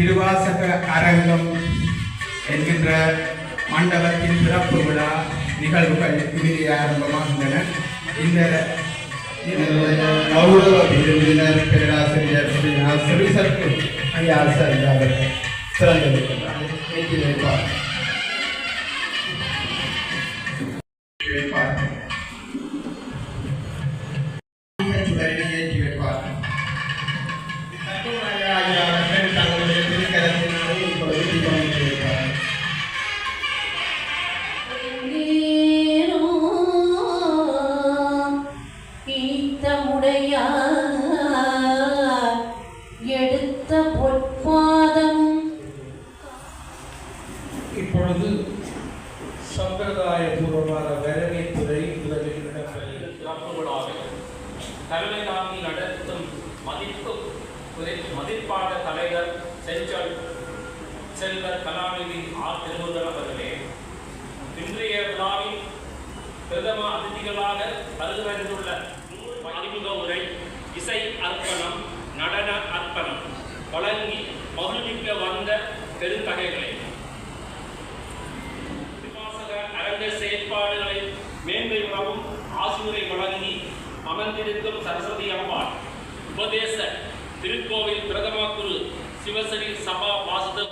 திருவாசக அரங்கம் என்கின்ற மண்டபத்தின் சிறப்பு விழா நிகழ்வுகள் இறுதி ஆரம்பமாகின்றன இந்த கௌரவ விருந்தினர் பேராசிரியர் ஸ்ரீ சிறிசற்கு ஐயாசர் அவர்கள் சிறந்திருக்கின்றார் இப்பொழுது சம்பிரதாயபூர்வமான வரவேற்புரை உலகில் இடம்பெறுகிறது தலைமை நடத்தும் மதிப்பு மதிப்பாட தலைவர் செஞ்சல் செல்வர் கலாநிதி ஆர் திருமுருகன் அவர்களே இன்றைய விழாவில் பிரதம அதிதிகளாக வருகின்றுள்ள அறிமுக உரை இசை அர்ப்பணம் நடன அர்ப்பணம் வழங்கி மகிழ்விக்க வந்த பெருந்தகைகளை திருவாசக அரங்க செயற்பாடுகளை மேன்மையுறவும் ஆசிரியரை வழங்கி அமர்ந்திருக்கும் சரஸ்வதி அம்மாள். உபதேச திருக்கோவில் பிரதம குரு சிவசரி சபா வாசுதல்